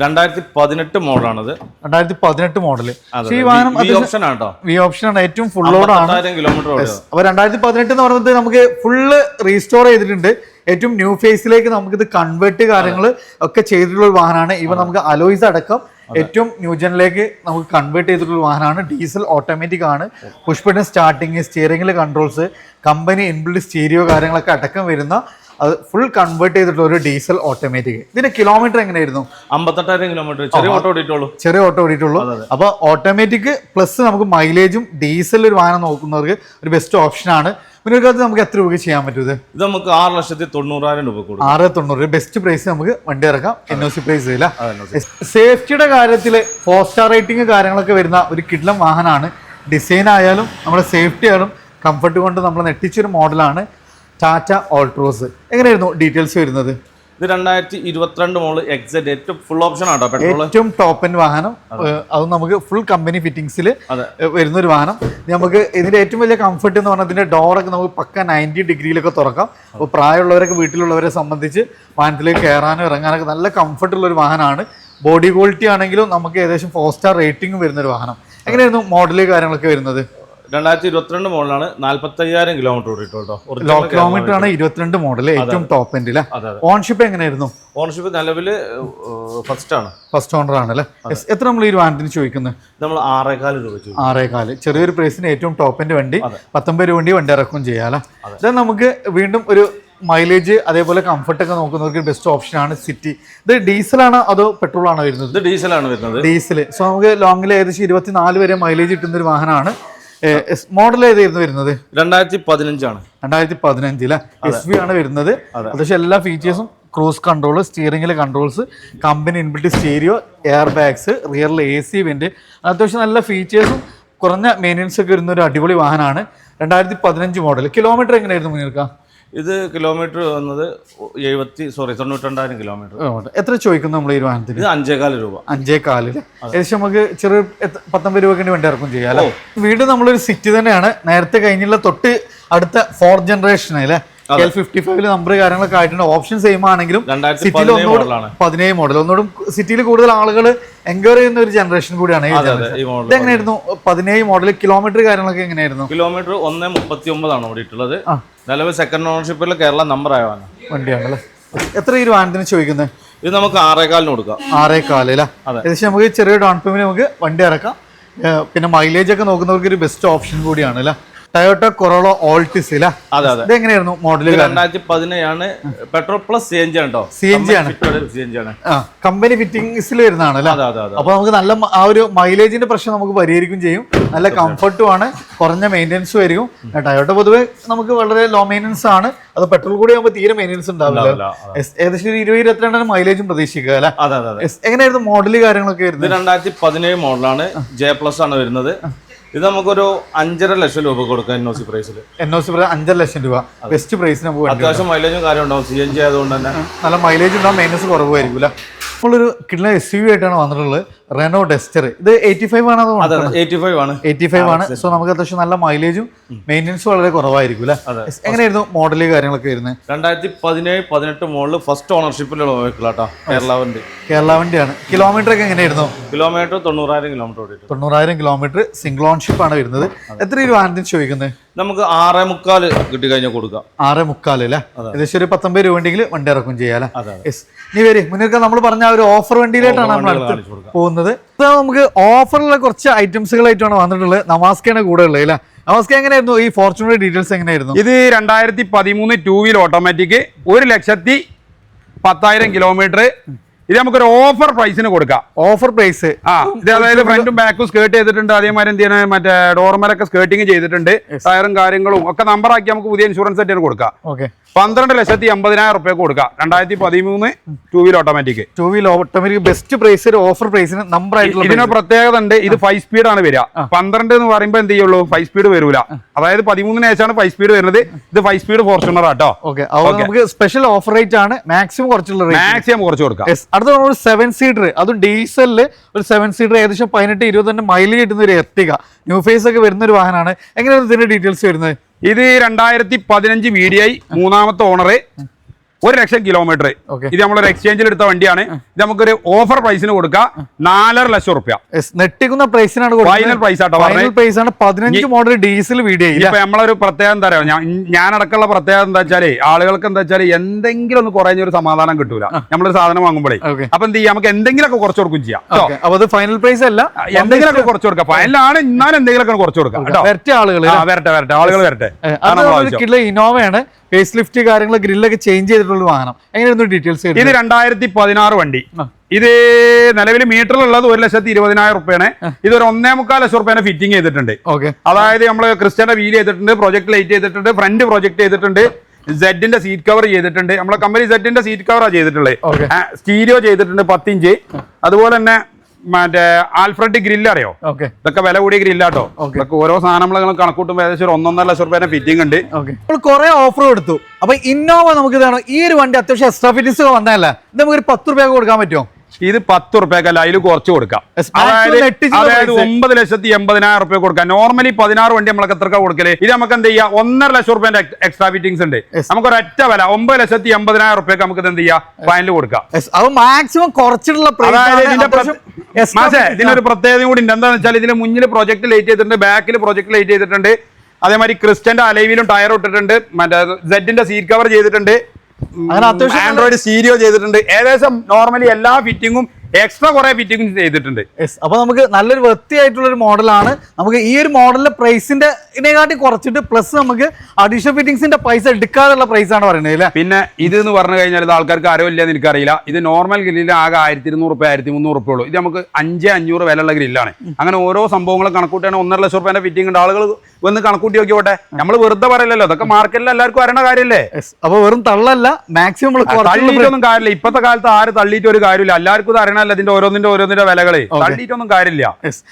രണ്ടായിരത്തി പതിനെട്ട് മോഡലാണത് രണ്ടായിരത്തി പതിനെട്ട് മോഡൽ ഈ വാഹനം ഓപ്ഷൻ ആണ്? കേട്ടോ വി ഓപ്ഷൻ ആണ്. ഏറ്റവും ഫുൾ ലോഡ് ആണ്. കിലോമീറ്റർ അപ്പൊ രണ്ടായിരത്തി പതിനെട്ട് എന്ന് പറയുന്നത് നമുക്ക് ഫുള്ള് റീസ്റ്റോർ ചെയ്തിട്ടുണ്ട്. ഏറ്റവും ന്യൂ ഫേസിലേക്ക് നമുക്ക് ഇത് കൺവേർട്ട് കാര്യങ്ങൾ ഒക്കെ ചെയ്തിട്ടുള്ള ഒരു വാഹനമാണ്. ഇവ നമുക്ക് അലോയ്സ് അടക്കം ഏറ്റവും ന്യൂജനിലേക്ക് നമുക്ക് കൺവേർട്ട് ചെയ്തിട്ടുള്ള വാഹനമാണ്. ഡീസൽ ഓട്ടോമാറ്റിക് ആണ്. പുഷ് ബട്ടൺ സ്റ്റാർട്ടിങ് സ്റ്റിയറിംഗിൽ കൺട്രോൾസ് കമ്പനി ഇൻബിൽഡ് സ്റ്റീരിയോ കാര്യങ്ങളൊക്കെ അടക്കം വരുന്ന അത് ഫുൾ കൺവേർട്ട് ചെയ്തിട്ടുള്ള ഒരു ഡീസൽ ഓട്ടോമാറ്റിക് ഇതിന്റെ കിലോമീറ്റർ എങ്ങനെയായിരുന്നു? അമ്പത്തെട്ടായിരം കിലോമീറ്റർ ചെറിയ ഓട്ടോ ഓടിയിട്ടുള്ളൂ. ചെറിയ ഓട്ടോ ഓടിയിട്ടുള്ളൂ. അപ്പോൾ ഓട്ടോമാറ്റിക് പ്ലസ് നമുക്ക് മൈലേജും ഡീസൽ ഒരു വാഹനം നോക്കുന്നവർക്ക് ഒരു ബെസ്റ്റ് ഓപ്ഷൻ ആണ്. പിന്നെ ഒരു കാലത്ത് നമുക്ക് എത്ര രൂപ ചെയ്യാൻ പറ്റും ഇത്? ഇത് നമുക്ക് ആറ് ലക്ഷത്തി തൊണ്ണൂറായിരം രൂപ കൊടുക്കും. ആറ് തൊണ്ണൂറ് ബെസ്റ്റ് പ്രൈസ് നമുക്ക് വണ്ടി ഇറക്കാം. എൻ ഒ സി പ്രൈസ് ഇല്ല സേഫ്റ്റിയുടെ കാര്യത്തിൽ ഫോർ സ്റ്റാർ റേറ്റിംഗ് കാര്യങ്ങളൊക്കെ വരുന്ന ഒരു കിഡ്ലം വാഹനമാണ്. ഡിസൈൻ ആയാലും നമ്മുടെ സേഫ്റ്റി ആയാലും കംഫർട്ട് കൊണ്ട് നമ്മൾ നെട്ടിച്ചൊരു മോഡലാണ് ടാറ്റ ഓൾട്രോസ് എങ്ങനെയായിരുന്നു ഡീറ്റെയിൽസ് വരുന്നത്? ഇത് രണ്ടായിരത്തി ഇരുപത്തിരണ്ട് മോൾ എക്സെറ്റ് ഏറ്റവും ഫുൾ ഓപ്ഷൻ ആട്ടോ പെട്രോൾ ഏറ്റവും ടോപ്പ് എൻ വാഹനം. അത്. നമുക്ക് ഫുൾ കമ്പനി ഫിറ്റിംഗ്സിൽ വരുന്ന ഒരു വാഹനം. നമുക്ക് ഇതിന്റെ ഏറ്റവും വലിയ കംഫർട്ട് എന്ന് പറഞ്ഞാൽ ഇതിന്റെ ഡോറൊക്കെ നമുക്ക് പക്ക നയന്റി ഡിഗ്രിയിലൊക്കെ തുറക്കാം. അപ്പോൾ പ്രായമുള്ളവരൊക്കെ വീട്ടിലുള്ളവരെ സംബന്ധിച്ച് വാഹനത്തിലേക്ക് കയറാനും ഇറങ്ങാനൊക്കെ നല്ല കംഫർട്ടുള്ള ഒരു വാഹനമാണ്. ബോഡി ക്വാളിറ്റി ആണെങ്കിലും നമുക്ക് ഏകദേശം ഫോർ സ്റ്റാർ റേറ്റിംഗ് വരുന്ന ഒരു വാഹനം. എങ്ങനെയായിരുന്നു മോഡൽ കാര്യങ്ങളൊക്കെ വരുന്നത്? രണ്ടായിരത്തി ഇരുപത്തിരണ്ട് മോഡലാണ് നാൽപ്പത്തി അയ്യായിരം കിലോമീറ്റർ ഓടിട്ടോ ലോ കിലോമീറ്റർ ആണ് ഇരുപത്തിരണ്ട് മോഡൽ ഏറ്റവും ടോപ്പ് എൻഡിൽ ഓൺഷിപ്പ് എങ്ങനെയായിരുന്നു? ഓണർഷിപ്പ് നിലവിൽ ഫസ്റ്റ് ആണ്. ഫസ്റ്റ് ഓണർ ആണ് അല്ലേ? എത്ര നമ്മൾ ഈ ഒരു വാഹനത്തിന് ചോദിക്കുന്നത് നമ്മൾ ആറേകാൽ രൂപ ആറേകാൽ. ചെറിയൊരു പ്രൈസിന് ഏറ്റവും ടോപ്പിന്റെ വണ്ടി. പത്തൊമ്പത് രൂപ വണ്ടി വണ്ടി ഇറക്കും ചെയ്യാം ഇത് നമുക്ക് വീണ്ടും ഒരു മൈലേജ് അതേപോലെ കംഫർട്ട് ഒക്കെ നോക്കുന്നവർക്ക് ബെസ്റ്റ് ഓപ്ഷൻ ആണ് സിറ്റി ഇത് ഡീസലാണോ അതോ പെട്രോൾ ആണോ വരുന്നത്? ഡീസലാണ് വരുന്നത്. ഡീസൽ സോ നമുക്ക് ലോങ്ങിൽ ഏകദേശം ഇരുപത്തിനാല് വരെ മൈലേജ് കിട്ടുന്ന ഒരു വാഹനമാണ്. മോഡൽ ഏതായിരുന്നു വരുന്നത്? രണ്ടായിരത്തി പതിനഞ്ചാണ് രണ്ടായിരത്തി പതിനഞ്ചിലെ എസ് വി ആണ് വരുന്നത്. അത്യാവശ്യം എല്ലാ ഫീച്ചേഴ്സും cruise control സ്റ്റിയറിംഗിലെ controls company inbuilt stereo air bags റിയറിൽ A C vent അത്യാവശ്യം നല്ല ഫീച്ചേഴ്സും കുറഞ്ഞ മെയിന്റനൻസ് ഒക്കെ വരുന്ന ഒരു അടിപൊളി വാഹനമാണ്. രണ്ടായിരത്തി പതിനഞ്ച് മോഡൽ കിലോമീറ്റർ എങ്ങനെയായിരുന്നു മുന്നിൽക്കാം ഇത് കിലോമീറ്റർ വന്നത് എഴുപത്തി സോറി തൊണ്ണൂറ്റിരണ്ടായിരം കിലോമീറ്റർ. എത്ര ചോദിക്കുന്നു നമ്മൾ ഈ വാഹനത്തിന്? ഇത് അഞ്ചേകാൽ രൂപ. അഞ്ചേകാലിൽ ഏകദേശം നമുക്ക് ചെറിയ പത്തൊമ്പത് രൂപയ്ക്ക് വേണ്ടി ഇറക്കും ചെയ്യാം അല്ലേ? വീട് നമ്മളൊരു സിറ്റി തന്നെയാണ്. നേരത്തെ കഴിഞ്ഞുള്ള തൊട്ട് അടുത്ത ഫോർത്ത് ജനറേഷൻ അല്ലേ? എൽ ഫിഫ്റ്റി ഫൈവിൽ നമ്പർ കാര്യങ്ങളൊക്കെ ആയിട്ടുണ്ട്. ഓപ്ഷൻ സെയിം ആണെങ്കിലും സിറ്റിയിൽ ഒന്നുകൂടെ പതിനേഴ് മോഡൽ ഒന്നുകൂടും സിറ്റിയിൽ കൂടുതൽ ആളുകൾ എൻക്വയറി ചെയ്യുന്ന ഒരു ജനറേഷൻ കൂടിയാണ് ഇതെങ്ങനെയായിരുന്നു പതിനേഴ് മോഡൽ കിലോമീറ്റർ കാര്യങ്ങളൊക്കെ എങ്ങനെയായിരുന്നു? കിലോമീറ്റർ ഒന്ന് മുപ്പത്തി ഒമ്പതാണ് ഓടിയിട്ടുള്ളത്. നിലവിൽ സെക്കൻഡ് ഓണർഷിപ്പിൽ കേരള നമ്പർ ആയതാണ് വണ്ടിയാണല്ലേ? എത്ര ഈ വാഹനത്തിന് ചോദിക്കുന്നത് ഇത് നമുക്ക് ആറേകാലിന് കൊടുക്കാം. ആറേ കാൽ അല്ലേ? അതെ. ഏകദേശം നമുക്ക് ചെറിയ ഡൗൺ പേയ്മെന്റ് നമുക്ക് വണ്ടി ഇറക്കാം. പിന്നെ മൈലേജ് ഒക്കെ നോക്കുന്നവർക്ക് ഒരു ബെസ്റ്റ് ഓപ്ഷൻ കൂടിയാണ് അല്ലേ? ടയോട്ട കൊറോള ഓൾട്ടിസ് അതെ അതെ. ഇതെങ്ങനെയായിരുന്നു മോഡൽ രണ്ടായിരത്തി പതിനേഴാണ് petrol plus C N G ആണ് കേട്ടോ ജി ആണ്. സി എൻ ജി ആണ്. കമ്പനി ഫിറ്റിംഗ്സിൽ വരുന്നതാണ് അല്ലേ? അപ്പൊ നമുക്ക് നല്ല ആ ഒരു മൈലേജിന്റെ പ്രശ്നം നമുക്ക് പരിഹരിക്കും ചെയ്യും. നല്ല കംഫർട്ടും ആണ് കുറഞ്ഞ മെയിന്റെനൻസും ആയിരിക്കും. ടയോട്ട പൊതുവെ നമുക്ക് വളരെ ലോ മെയിന്റെനൻസ് ആണ്. അത് പെട്രോൾ കൂടി ആകുമ്പോൾ തീരെ മെയിന്റെനൻസ് ഉണ്ടാവില്ല. ഏകദേശം ഒരു ഇരുപത് ഇരുപത്തിരണ്ടാണ് മൈലേജും പ്രതീക്ഷിക്കുക അല്ലെ? അതെ അതെ എങ്ങനെയായിരുന്നു മോഡൽ കാര്യങ്ങളൊക്കെ വരുന്നത്? രണ്ടായിരത്തി പതിനേഴ് മോഡലാണ് ജെ പ്ലസ് ആണ് വരുന്നത്. ഇത് നമുക്കൊരു അഞ്ചര ലക്ഷം രൂപ കൊടുക്കാം എൻ ഒ സി പ്രൈസിൽ എൻ പ്രൈസ് സി അഞ്ചര ലക്ഷം രൂപ. ബെസ്റ്റ് പ്രൈസിന് നമുക്ക് അത്യാവശ്യം മൈലേജും കാര്യം ഉണ്ടാവും സി എൻ ജി ആയതുകൊണ്ട് തന്നെ. നല്ല മൈലേജ് ഉണ്ടാവും മൈനസ് കുറവായിരിക്കും നമ്മളൊരു കിട്ടുന്ന എസ് യു ആയിട്ടാണ് വന്നിട്ടുള്ളത്. റെനോ ഡെസ്റ്റർ ഇത് എയ്റ്റി ഫൈവ് ആണ് എയ്റ്റി ഫൈവ് ആണ്. എയ്റ്റി ഫൈവ് ആണ് സോ നമുക്ക് അത്യാവശ്യം നല്ല മൈലേജും മെയിന്റെനൻസ് വളരെ കുറവായിരിക്കും അല്ലേ? എങ്ങനെയായിരുന്നു മോഡൽ കാര്യങ്ങളൊക്കെ വരുന്നത് രണ്ടായിരത്തി പതിനേഴ് പതിനെട്ട് മോഡൽ ഫസ്റ്റ് ഓണർഷിപ്പിലുള്ള വെഹിക്കിളാട്ടോ കേരള വണ്ടി കേരള വണ്ടിയാണ് കിലോമീറ്റർ ഒക്കെ എങ്ങനെയായിരുന്നു? കിലോമീറ്റർ തൊണ്ണൂറായിരം കിലോമീറ്റർ ഓടിയിട്ട്. തൊണ്ണൂറായിരം കിലോമീറ്റർ സിംഗിൾ ഓൺഷിപ്പ് ആണ് വരുന്നത്. എത്ര രൂപ വാഹനത്തിന് ചോദിക്കുന്നത് നമുക്ക് ആറേ മുക്കാൽ കിട്ടി കഴിഞ്ഞാൽ കൊടുക്കാം. ആറ് മുക്കാൽ അല്ലേ? ഏകദേശം ഒരു പത്തൊമ്പത് രൂപ ഉണ്ടെങ്കിൽ വണ്ടി ഇറക്കും ചെയ്യാം അല്ലേ? നീ വരെ മുന്നേ നമ്മൾ പറഞ്ഞ ഒരു ഓഫർ വണ്ടിയിലായിട്ടാണ് നമ്മൾ കൊടുക്കാം. ഇത് നമുക്ക് ഓഫറിലുള്ള കുറച്ച് ഐറ്റംസുകളായിട്ടാണ് വന്നിട്ടുള്ളത്. നമാസ്കയാണ് കൂടെ ഉള്ളത് അല്ലേ? നമസ്കെ എങ്ങനെയായിരുന്നു? ഈ ഫോർച്യൂണർ ഡീറ്റെയിൽസ് എങ്ങനെയായിരുന്നു? ഇത് രണ്ടായിരത്തി പതിമൂന്ന് ടൂ വീൽ ഓട്ടോമാറ്റിക് ഒരു ലക്ഷത്തി പത്തായിരം കിലോമീറ്റർ ഇത് നമുക്കൊരു ഓഫർ പ്രൈസിന് കൊടുക്കാം. ഓഫർ പ്രൈസ് ആ ഇത് അതായത് ഫ്രണ്ടും ബാക്കും സ്കേർട്ട് ചെയ്തിട്ടുണ്ട്. അതേമാതിരി എന്ത് ചെയ്യണേ? മറ്റേ ഡോർമലൊക്കെ സ്കേർട്ടിങ് ചെയ്തിട്ടുണ്ട്. ടയറും കാര്യങ്ങളും ഒക്കെ നമ്പർ ആക്കി നമുക്ക് പുതിയ ഇൻഷുറൻസ് ആയിട്ട് കൊടുക്കാം. ഓക്കെ പന്ത്രണ്ട് ലക്ഷത്തി എൺപതിനായിരം റുപ്യ കൊടുക്കാം. രണ്ടായിരത്തി പതിമൂന്ന് two wheel automatic two wheel automatic best price offer പ്രൈസിന് നമ്പർ ആയിട്ടുള്ള ഇതിന് പ്രത്യേകത ഉണ്ട്. ഇത് ഫൈവ് സ്പീഡ് ആണ് വരിക. പന്ത്രണ്ട് എന്ന് പറയുമ്പോൾ എന്ത് ചെയ്യുള്ളൂ? ഫൈവ് സ്പീഡ് വരൂല. അതായത് പതിമൂന്നിന് ശേഷമാണ് ഫൈവ് സ്പീഡ് വരുന്നത്. ഇത് ഫൈവ് സ്പീഡ് ഫോർച്യൂണർ ആട്ടോ ഓക്കെ നമുക്ക് സ്പെഷ്യൽ ഓഫർ റേറ്റ് ആണ്. മാക്സിമം കുറച്ചുള്ള മാക്സിമം കുറച്ച് കൊടുക്കാം. അടുത്ത നമ്മൾ സെവൻ സീറ്റർ അതും ഡീസലിൽ ഒരു സെവൻ സീറ്റർ ഏകദേശം പതിനെട്ട് ഇരുപത് തന്നെ മൈലേജ് കിട്ടുന്ന ഒരു എർട്ടിക ന്യൂ ഫേസ് ഒക്കെ വരുന്ന ഒരു വാഹനമാണ്. എങ്ങനെയാണ് ഇതിന്റെ ഡീറ്റെയിൽസ് വരുന്നത്? ഇത് രണ്ടായിരത്തി പതിനഞ്ച് മീഡിയ മൂന്നാമത്തെ ഓണർ ഒരു ലക്ഷം കിലോമീറ്റർ. ഇത് നമ്മളൊരു എക്സ്ചേഞ്ചിൽ എടുത്ത വണ്ടിയാണ്. ഇത് നമുക്കൊരു ഓഫർ പ്രൈസിന് കൊടുക്കുക. നാലര ലക്ഷം റുപ്യ നെട്ടിക്കുന്ന പ്രൈസിനാണ് ഫൈനൽ പ്രൈസ് ആട്ടോ ഫൈനൽ പ്രൈസ് ആണ് പതിനഞ്ച് മോഡൽ ഡീസൽ വീഡിയോ ഇപ്പൊ നമ്മളൊരു പ്രത്യേകത എന്താ പറയുക ഞാൻ അടക്കമുള്ള പ്രത്യേകത എന്താ വെച്ചാൽ ആളുകൾക്ക് എന്താ വെച്ചാൽ എന്തെങ്കിലും ഒന്ന് കുറഞ്ഞ ഒരു സമാധാനം കിട്ടൂല. നമ്മളൊരു സാധനം വാങ്ങുമ്പോഴേ. അപ്പൊ എന്ത് ചെയ്യാം? നമുക്ക് എന്തെങ്കിലുമൊക്കെ കുറച്ച് കൊടുക്കും ചെയ്യാം. അപ്പൊ അത് ഫൈനൽ പ്രൈസ് അല്ല. എന്തെങ്കിലുമൊക്കെ കുറച്ച് കൊടുക്കാം. ഫൈനലാണ് എന്നാലും എന്തെങ്കിലുമൊക്കെ കുറച്ച് കൊടുക്കാം. വരട്ടെ ആളുകൾ വരട്ടെ വരട്ടെ. ആളുകൾ വരട്ടെ. ഇന്നോവയാണ് ഫേസ് ലിഫ്റ്റ് കാര്യങ്ങൾ ഗ്രില്ലൊക്കെ ചേഞ്ച് ചെയ്തിട്ടുള്ള വാഹനം എങ്ങനെയായിരുന്നു ഡീറ്റെയിൽസ് ഇത് രണ്ടായിരത്തി പതിനാറ് വണ്ടി. ഇത് നിലവിൽ മീറ്ററിലുള്ളത് ഒരു ലക്ഷത്തി ഇരുപതിനായിരം റുപ്യാണ്. ഇത് ഒരു ഒന്നേ മുക്കാൽ ലക്ഷം റുപ്യാണ് ഫിറ്റിംഗ് ചെയ്തിട്ടുണ്ട്. ഓക്കെ. അതായത് നമ്മൾ ക്രിസ്ത്യന്റെ വീൽ ചെയ്തിട്ടുണ്ട് പ്രൊജക്ട് ലൈറ്റ് ചെയ്തിട്ടുണ്ട് ഫ്രണ്ട് പ്രൊജക്ട് ചെയ്തിട്ടുണ്ട് സെഡിന്റെ സീറ്റ് കവർ ചെയ്തിട്ടുണ്ട്. നമ്മളെ കമ്പനി സെഡിന്റെ സീറ്റ് കവറാണ്. ചെയ്തിട്ടുള്ളത്. സ്റ്റീരിയോ ചെയ്തിട്ടുണ്ട് പത്തിഞ്ച്. അതുപോലെ തന്നെ മറ്റേ ആൽഫ്രഡ് ഗ്രില്ല് അറിയോ? ഓക്കെ. ഇതൊക്കെ വില കൂടിയ ഗ്രില്ലാട്ടോ. ഇതൊക്കെ ഓരോ സാധനങ്ങൾ കണക്കൂട്ടുമ്പോൾ ഏകദേശം ഒരു ഒന്നൊന്നര ലക്ഷം റുപ്യേനെ ഫിറ്റിംഗ് ഉണ്ട്. നമ്മൾ കുറെ ഓഫർ കൊടുത്തു. അപ്പൊ ഇന്നോവ നമുക്ക് ഇതാണ് ഈ ഒരു വണ്ടി അത്യാവശ്യം എക്സ്ട്രാ ഫിറ്റിംഗ്സ് വന്നതല്ല? നമുക്ക് ഒരു പത്ത് രൂപയൊക്കെ കൊടുക്കാൻ പറ്റുമോ? ഇത് പത്ത് റുപ്യക്കല്ല അതിൽ കുറച്ച് കൊടുക്കാം. അതായത് അതായത് ഒമ്പത് ലക്ഷത്തി എൺപതിനായിരം റുപ്യ കൊടുക്കാം. നോർമലി പതിനാറ് വണ്ടി നമ്മളൊക്കെ എത്ര കൊടുക്കൽ. ഇത് നമുക്ക് എന്ത് ചെയ്യാം? ഒന്നര ലക്ഷം റുപ്യന്റെ എക്സ്ട്രാ ഫിറ്റിംഗ്സ് ഉണ്ട്. നമുക്ക് ഒരൊറ്റ വില ഒമ്പത് ലക്ഷത്തി എൺപതിനായിരം റുപ്യക്ക് നമുക്ക് ഇത് എന്ത് ചെയ്യാം? ഫൈനൽ കൊടുക്കാം. അത് മാക്സിമം കുറച്ചിട്ടുള്ള fittings ഇതിനൊരു പ്രത്യേകത കൂടി ഉണ്ട്. എന്താണെന്ന് വെച്ചാൽ ഇതിന് മുന്നിൽ പ്രൊജക്ട് ലേറ്റ് ചെയ്തിട്ടുണ്ട് ബാക്കിൽ പ്രൊജക്ട് ലേറ്റ് ചെയ്തിട്ടുണ്ട്. അതേമാതിരി ക്രിസ്റ്റന്റെ അലൈവിലും ടയർ ഇട്ടിട്ടുണ്ട്. മറ്റേ സെഡിന്റെ സീറ്റ് കവർ ചെയ്തിട്ടുണ്ട്. അങ്ങനെ അത്യാവശ്യം ആൻഡ്രോയിഡ് സീരിയോ ചെയ്തിട്ടുണ്ട്. ഏകദേശം നോർമലി എല്ലാ ഫിറ്റിങ്ങും എക്സ്ട്രാ കുറെ ഫിറ്റിംഗും ചെയ്തിട്ടുണ്ട്. അപ്പൊ നമുക്ക് നല്ലൊരു വൃത്തിയായിട്ടുള്ള ഒരു മോഡലാണ് നമുക്ക് ഈ ഒരു മോഡലിന്റെ പ്രൈസിന്റെ ഇതിനെക്കാട്ടി കുറച്ചിട്ട് പ്ലസ് നമുക്ക് അഡീഷണൽ ഫിറ്റിംഗ്സിന്റെ പൈസ എടുക്കാതുള്ള പ്രൈസ് ആണ് പറയുന്നത് അല്ലേ? പിന്നെ ഇത് എന്ന് പറഞ്ഞു കഴിഞ്ഞാൽ ഇത് ആൾക്കാർക്ക് അറിവില്ലെന്ന് എനിക്കറിയില്ല. ഇത് നോർമൽ ഗ്രില്ലിൽ ആകെ ആയിരത്തി ഇരുന്നൂറ് റുപ്യ ആയിരത്തി മുന്നൂറ് റുപ്യ ഉള്ളൂ. ഇത് നമുക്ക് അഞ്ച് അഞ്ഞൂറ് വിലയുള്ള ഗ്രില്ലാണ് അങ്ങനെ ഓരോ സംഭവങ്ങളും കണക്കൂട്ടാണ് ഒന്നര ലക്ഷം റുപ്യേന്റെ ഫിറ്റിംഗ് ഉണ്ട്. ആളുകൾ വന്ന് കണക്കൂട്ടി നോക്കിയോട്ടെ നമ്മൾ വെറുതെ പറയലല്ലോ. അതൊക്കെ മാർക്കറ്റിൽ എല്ലാവർക്കും അറിയണ കാര്യമല്ലേ? അപ്പൊ വെറും തള്ളല്ല മാക്സിമം തള്ളിയിട്ടൊന്നും കാര്യമില്ല. ഇപ്പത്തെ കാലത്ത് ആര് തള്ളിയിട്ട് ഒരു കാര്യമില്ല. എല്ലാവർക്കും ഇത് അറിയണമല്ലോ ഇതിന്റെ ഓരോന്നിന്റെ ഓരോന്നിന്റെ വിലകളെ. തള്ളിയിട്ടൊന്നും കാര്യമില്ല.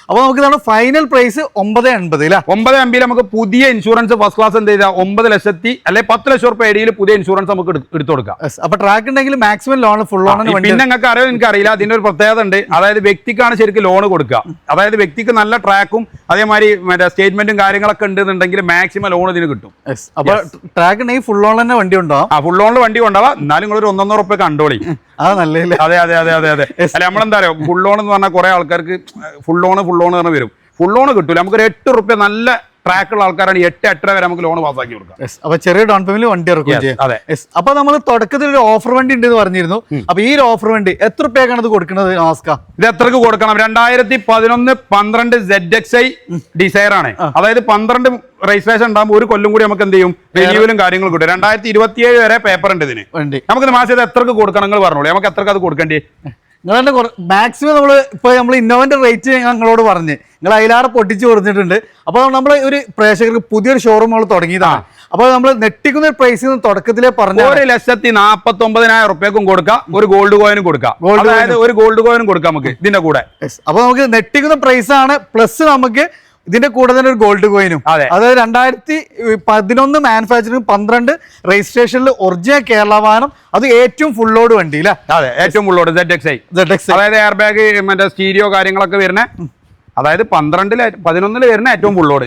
അപ്പൊ നമുക്ക് ഫൈനൽ പ്രൈസ് ഒമ്പത് എൺപത് അല്ലേ? ഒമ്പത് എം ബിയിൽ നമുക്ക് പുതിയ ഇൻഷുറൻസ് ഫസ്റ്റ് ക്ലാസ് എന്ത് ചെയ്താൽ ഒമ്പത് ലക്ഷത്തി അല്ലെ പത്ത് ലക്ഷം റുപ്യ ഇടയിൽ പുതിയ ഇൻഷുറൻസ് നമുക്ക് എടു- എടുത്തു കൊടുക്കാം. അപ്പൊ ട്രാക്ക് ഉണ്ടെങ്കിൽ മാക്സിമം ലോൺ ഫുൾ ലോൺ പിന്നെ നിങ്ങൾക്ക് അറിയോ? എനിക്ക് അറിയില്ല. അതിന്റെ ഒരു പ്രത്യേകത ഉണ്ട്. അതായത് വ്യക്തിക്കാണ് ശരിക്കും ലോൺ കൊടുക്കുക. അതായത് വ്യക്തിക്ക് നല്ല ട്രാക്കും അതേമാതിരി മറ്റേ സ്റ്റേറ്റ്മെന്റും കാര്യങ്ങളൊക്കെ ഉണ്ടെന്നുണ്ടെങ്കിൽ മാക്സിമം ലോൺ ഇതിന് കിട്ടും. അപ്പൊ ട്രാക്ക് ഉണ്ടെങ്കിൽ ഫുൾ ലോൺ തന്നെ വണ്ടി ഉണ്ടാവും ആ ഫുൾ ലോണിൽ വണ്ടി ഉണ്ടാവാം എന്നാലും നിങ്ങൾ ഒരു ഒന്നൊന്നര റുപ്യ കണ്ടോളി അതെ അതെ അതെ അതെ അതെ അല്ല നമ്മളെന്താ പറയുക ഫുൾ ലോൺ എന്ന് പറഞ്ഞാൽ കുറെ ആൾക്കാർക്ക് ഫുൾ ലോൺ ഫുൾ ലോൺ തന്നെ വരും. ഫുൾ ലോൺ കിട്ടൂല. നമുക്കൊരു എട്ട് റുപ്യ നല്ല ട്രാക്കുള്ള ആൾക്കാരാണ് എട്ട് എട്ടര വരെ നമുക്ക് ലോൺ പാസ്സാക്കി കൊടുക്കാം. അപ്പൊ ചെറിയ ഡൗൺ പേയ്മെന്റ് വണ്ടി ഇറക്കും അതെ. അപ്പൊ നമ്മൾ തുടക്കത്തിൽ ഒരു ഓഫർ വണ്ടി ഉണ്ട് എന്ന് പറഞ്ഞിരുന്നു അപ്പൊ ഈ ഒരു ഓഫർ വണ്ടി എത്ര റുപ്യക്കാണ് ഇത് കൊടുക്കുന്നത് ഇത് എത്രക്ക് കൊടുക്കണം? രണ്ടായിരത്തി പതിനൊന്ന് പന്ത്രണ്ട് സെഡ് എക്സ് ഐ ഡിസൈർ ആണ് അതായത് പന്ത്രണ്ട് രജിസ്ട്രേഷൻ ഉണ്ടാകുമ്പോൾ ഒരു കൊല്ലം കൂടി നമുക്ക് എന്ത് ചെയ്യും? റിന്യൂവലും കാര്യങ്ങളും കിട്ടും രണ്ടായിരത്തി ഇരുപത്തിയേഴ് വരെ പേപ്പർ ഉണ്ട് ഇതിന്. നമുക്ക് മാസം എത്രക്ക് കൊടുക്കണം നിങ്ങൾ പറഞ്ഞോളൂ. നമുക്ക് എത്രക്ക് അത് കൊടുക്കേണ്ടി? നിങ്ങൾ കുറ മാക്സിമം നമ്മൾ ഇപ്പൊ നമ്മൾ ഇന്നോവന്റെ റേറ്റ് ഞങ്ങളോട് പറഞ്ഞ്. നിങ്ങൾ അതിലാറെ പൊട്ടിച്ച് കൊടുത്തിട്ടുണ്ട്. അപ്പോൾ നമ്മൾ ഒരു പ്രേക്ഷകർക്ക് പുതിയൊരു ഷോറൂം നമ്മൾ തുടങ്ങിയതാണ്. അപ്പോൾ നമ്മൾ നെട്ടിക്കുന്ന ഒരു പ്രൈസിൽ തുടക്കത്തിലേ പറഞ്ഞ ഒരു ലക്ഷത്തി നാൽപ്പത്തി ഒമ്പതിനായിരം റുപ്യക്കും കൊടുക്കാം ഒരു ഗോൾഡ് കോയിനും കൊടുക്കാം. ഗോൾഡ് അതായത് ഒരു ഗോൾഡ് കോയിനും കൊടുക്കാം നമുക്ക് ഇതിന്റെ കൂടെ. അപ്പോൾ നമുക്ക് നെട്ടിക്കുന്ന പ്രൈസ് ആണ്. പ്ലസ് നമുക്ക് ഇതിന്റെ കൂടെ തന്നെ ഒരു ഗോൾഡ് കോയിനും അതെ. അതായത് രണ്ടായിരത്തി പതിനൊന്ന് മാനുഫാക്ചറിംഗ് പന്ത്രണ്ട് രജിസ്ട്രേഷനിൽ ഒറിജിനൽ കേരള വാഹനം. അത് ഏറ്റവും ഫുൾ ലോഡ് വണ്ടി അല്ലേ അതെ ഏറ്റവും ഫുൾ ലോഡ് എക്സ് ഐ അതായത് എയർ ബാഗ് മറ്റേ സ്റ്റീരിയോ കാര്യങ്ങളൊക്കെ വരുന്ന അതായത് പന്ത്രണ്ടിൽ പതിനൊന്നിൽ വരുന്ന ഏറ്റവും ഫുള്ളോട്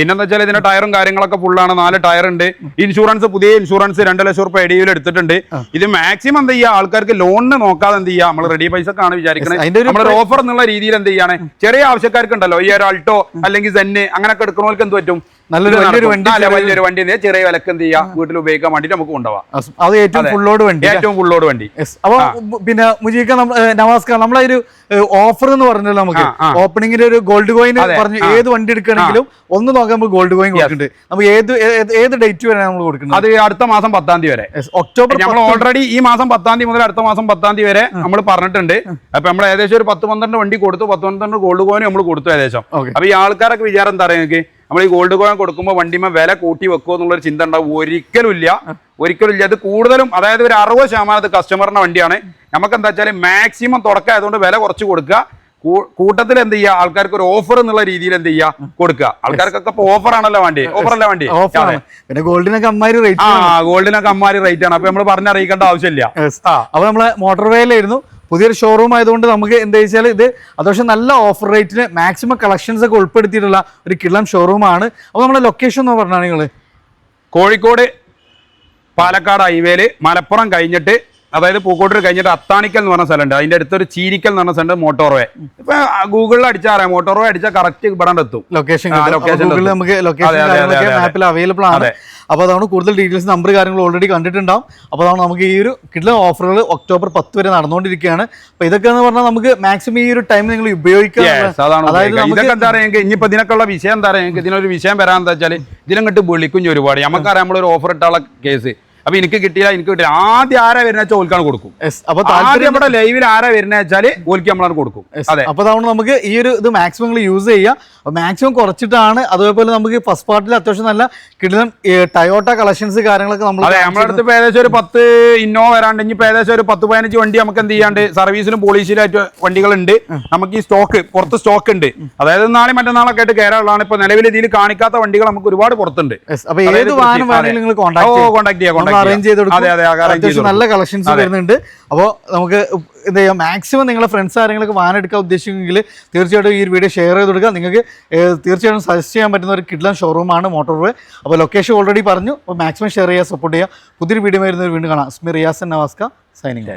പിന്നെന്താ വെച്ചാൽ ഇതിന്റെ ടയറും കാര്യങ്ങളൊക്കെ ഫുള്ളാണ് നാല് ടയർ ഉണ്ട്. ഇൻഷുറൻസ് പുതിയ ഇൻഷുറൻസ് രണ്ട് ലക്ഷം റുപ്യ എഡിയിൽ എടുത്തിട്ടുണ്ട്. ഇത് മാക്സിമം എന്ത് ചെയ്യുക ആൾക്കാർക്ക് ലോണിന് നോക്കാതെ എന്ത് ചെയ്യുക നമ്മൾ റെഡി പൈസ ആണ് വിചാരിക്കുന്നത് നമ്മുടെ ഓഫർ എന്നുള്ള രീതിയിൽ എന്ത് ചെയ്യാണ്? ചെറിയ ആവശ്യക്കാർക്ക് ഉണ്ടല്ലോ ഈ ഒരു അൾട്ടോ അല്ലെങ്കിൽ സെന്ന് അങ്ങനെയൊക്കെ എടുക്കുന്നവർക്ക് എന്ത് പറ്റും? നല്ലൊരു വലിയൊരു. വണ്ടി വലിയൊരു വണ്ടി? ചെറിയ വിലക്ക് എന്ത് ചെയ്യാം? വീട്ടിൽ ഉപയോഗിക്കാൻ വേണ്ടിട്ട് നമുക്ക് കൊണ്ടുപോവാം. അത് ഏറ്റവും വണ്ടി ഫുള്ളോട് വണ്ടി. അപ്പൊ പിന്നെ മുജീക്ക നമസ്കാരം. നമ്മളെ ഒരു ഓഫർ എന്ന് പറഞ്ഞല്ലോ നമുക്ക്. ഓപ്പണിംഗിന്. ഓപ്പണിംഗിൽ ഒരു ഗോൾഡ് കോയിൻ പറഞ്ഞു. ഏത് വണ്ടി എടുക്കുകയാണെങ്കിലും ഒന്ന് നോക്കാൻ നമുക്ക് ഗോൾഡ് കോയിൻ കൊടുക്കുന്നുണ്ട്. നമുക്ക് ഏത് ഏത് ഡേറ്റ് വരെ നമ്മൾ കൊടുക്കുന്നത്? അത് അടുത്ത മാസം പത്താം തീയതി വരെ. ഒക്ടോബർ നമ്മൾ ഓൾറെഡി ഈ മാസം പത്താം തീയതി മുതൽ അടുത്ത മാസം പത്താം തീയതി വരെ നമ്മൾ പറഞ്ഞിട്ടുണ്ട്. അപ്പൊ നമ്മൾ ഏകദേശം ഒരു പത്ത് പന്ത്രണ്ട് വണ്ടി കൊടുത്തു. പത്ത് പന്ത്രണ്ട് ഗോൾഡ് കോയിൻ നമ്മൾ കൊടുത്തു ഏകദേശം. അപ്പൊ ഈ ആൾക്കാരൊക്കെ വിചാരം എന്താ പറയുക നമ്മൾ ഈ ഗോൾഡ് കോയിൻ കൊടുക്കുമ്പോൾ വണ്ടിമ വില കൂട്ടി വെക്കുമോ എന്നുള്ളൊരു ചിന്ത ഉണ്ടാവും. ഒരിക്കലും ഇല്ല ഒരിക്കലും ഇല്ല അത് കൂടുതലും അതായത് ഒരു അറുപത് ശതമാനത്ത് കസ്റ്റമറിന്റെ വണ്ടിയാണ്. നമുക്ക് എന്താ വെച്ചാൽ മാക്സിമം തുടക്കം ആയതുകൊണ്ട് വില കുറച്ച് കൊടുക്കുക. കൂട്ടത്തിൽ എന്ത് ചെയ്യുക? ആൾക്കാർക്ക് ഒരു ഓഫർ എന്നുള്ള രീതിയിൽ എന്ത് ചെയ്യുക? കൊടുക്കുക. ആൾക്കാർക്കൊക്കെ ഇപ്പൊ ഓഫർ ആണല്ലോ വണ്ടി. ഓഫർ അല്ല വണ്ടി. പിന്നെ ഗോൾഡിനൊക്കെ അമ്മാരി ആ റേറ്റ് ഗോൾഡിനൊക്കെ അമ്മാരി റേറ്റ് ആണ്. അപ്പൊ നമ്മൾ പറഞ്ഞറിയിക്കേണ്ട ആവശ്യമില്ല. ആ. അപ്പൊ നമ്മളെ മോട്ടോർ വേയിലായിരുന്നു പുതിയൊരു ഷോറൂം ആയതുകൊണ്ട് നമുക്ക് എന്താ വെച്ചാൽ ഇത് അത്യാവശ്യം നല്ല ഓഫർ റേറ്റിന് മാക്സിമം കളക്ഷൻസ് ഒക്കെ ഉൾപ്പെടുത്തിയിട്ടുള്ള ഒരു കിള്ളം ഷോറൂമാണ് അപ്പോൾ നമ്മുടെ ലൊക്കേഷൻ എന്ന് പറഞ്ഞാൽ നിങ്ങൾ കോഴിക്കോട് പാലക്കാട് ഹൈവേയിൽ മലപ്പുറം കഴിഞ്ഞിട്ട് അതായത് പൂക്കോട്ടൂർ കഴിഞ്ഞിട്ട് അത്താണിക്കൽ എന്ന് പറഞ്ഞ സ്ഥലമുണ്ട്. അതിന്റെ അടുത്തൊരു ചീരിക്കൽ എന്ന് പറഞ്ഞ സ്ഥലമുണ്ട് മോട്ടോർവേ. ഇപ്പൊ ഗൂഗിളിൽ അടിച്ചാൽ അറിയാം. മോട്ടോർവേ അടിച്ചാൽ കറക്റ്റ് ഇവിടെ എത്തും. ലൊക്കേഷൻ ഗൂഗിളിൽ നമുക്ക് ലൊക്കേഷൻ. മാപ്പിൽ അവൈലബിൾ ആണ്. അപ്പൊ അപ്പോൾ അതാണ് കൂടുതൽ ഡീറ്റെയിൽസ് നമ്പർ കാര്യങ്ങൾ ഓൾറെഡി കണ്ടിട്ടുണ്ടാവും. അപ്പോൾ അതാണ് നമുക്ക് ഈ ഒരു കിട്ടുന്ന ഓഫറുകൾ ഒക്ടോബർ പത്ത് വരെ നടന്നുകൊണ്ടിരിക്കുകയാണ്. അപ്പോൾ ഇതൊക്കെ എന്ന് പറഞ്ഞാൽ നമുക്ക് മാക്സിമം ഈ ഒരു ടൈം നിങ്ങൾ ഉപയോഗിക്കുക അതായത് ഇതൊക്കെ എന്താ ഇതിനൊക്കെയുള്ള വിഷയം എന്താ പറയുക? ഇതിനൊരു വിഷയം വരാൻ എന്താ വെച്ചാൽ ഇതിനങ്ങോട്ട് വിളിക്കും ഒരുപാട്. നമുക്കറിയാം നമ്മളൊരു ഓഫർ ഇട്ടുള്ള കേസ് അപ്പൊ എനിക്ക് കിട്ടിയില്ല എനിക്ക് കിട്ടില്ല ആദ്യം ആരാ വരുന്ന വെച്ചാൽ ഓൽക്കാണ് കൊടുക്കും. അപ്പൊ ആദ്യം നമ്മുടെ ലൈവിൽ ആരാ വരുന്ന വെച്ചാൽ ഓൽക്ക് നമ്മളാണ് കൊടുക്കും. അതെ. അപ്പൊ അതുകൊണ്ട് നമുക്ക് ഈ ഒരു ഇത് മാക്സിമം യൂസ് ചെയ്യുക മാക്സിമം കുറച്ചിട്ടാണ് അതേപോലെ നമുക്ക് ഫസ്റ്റ് പാർട്ടിൽ അത്യാവശ്യം നല്ല കിട്ടുന്ന ടയോട്ട കളക്ഷൻസ് കാര്യങ്ങളൊക്കെ നമ്മൾ അതെ നമ്മുടെ അടുത്ത് ഏകദേശം ഒരു പത്ത് ഇന്നോ വരാണ്ട്. ഇനി ഏകദേശം ഒരു പത്ത് പതിനഞ്ച് വണ്ടി നമുക്ക് എന്ത് ചെയ്യാണ്ട് സർവീസിലും പോളിസിലായിട്ട് വണ്ടികളുണ്ട്. നമുക്ക് ഈ സ്റ്റോക്ക് പുറത്ത് സ്റ്റോക്ക് ഉണ്ട്. അതായത് നാളെ മറ്റന്നാളൊക്കെ ആയിട്ട് കയറാനുള്ളതാണ് ഇപ്പൊ നിലവിൽ ഇതിൽ കാണിക്കാത്ത വണ്ടികൾ നമുക്ക് ഒരുപാട് പുറത്തുണ്ട്. അപ്പൊ ഏത് വാഹനം വേണമെങ്കിലും കോൺടാക്ട് കോൺടാക്ട് ചെയ്യാം. contact അറേഞ്ച് ചെയ്ത്. കൊടുക്കും നല്ല കളക്ഷൻസ് വരുന്നുണ്ട്. അപ്പോൾ നമുക്ക് എന്താ ചെയ്യുക മാക്സിമം നിങ്ങളെ ഫ്രണ്ട്സ് ആരെങ്കിലും വാൻ എടുക്കാൻ ഉദ്ദേശിക്കുമെങ്കിൽ തീർച്ചയായിട്ടും ഈ വീഡിയോ ഷെയർ ചെയ്ത് കൊടുക്കുക. നിങ്ങൾക്ക് തീർച്ചയായിട്ടും സജസ്റ്റ് ചെയ്യാൻ പറ്റുന്ന ഒരു കിഡ്ലൻ ഷോറൂമാണ് മോട്ടോർ വേ അപ്പോൾ ലൊക്കേഷൻ ഓൾറെഡി പറഞ്ഞു. അപ്പോൾ മാക്സിമം ഷെയർ ചെയ്യുക സപ്പോർട്ട് ചെയ്യുക പുതിയൊരു വീഡിയോ വരുന്നവർ വീണ്ടും കാണാം. അസ്മി റിയാസൻ നവാസ്ക സൈനിങ്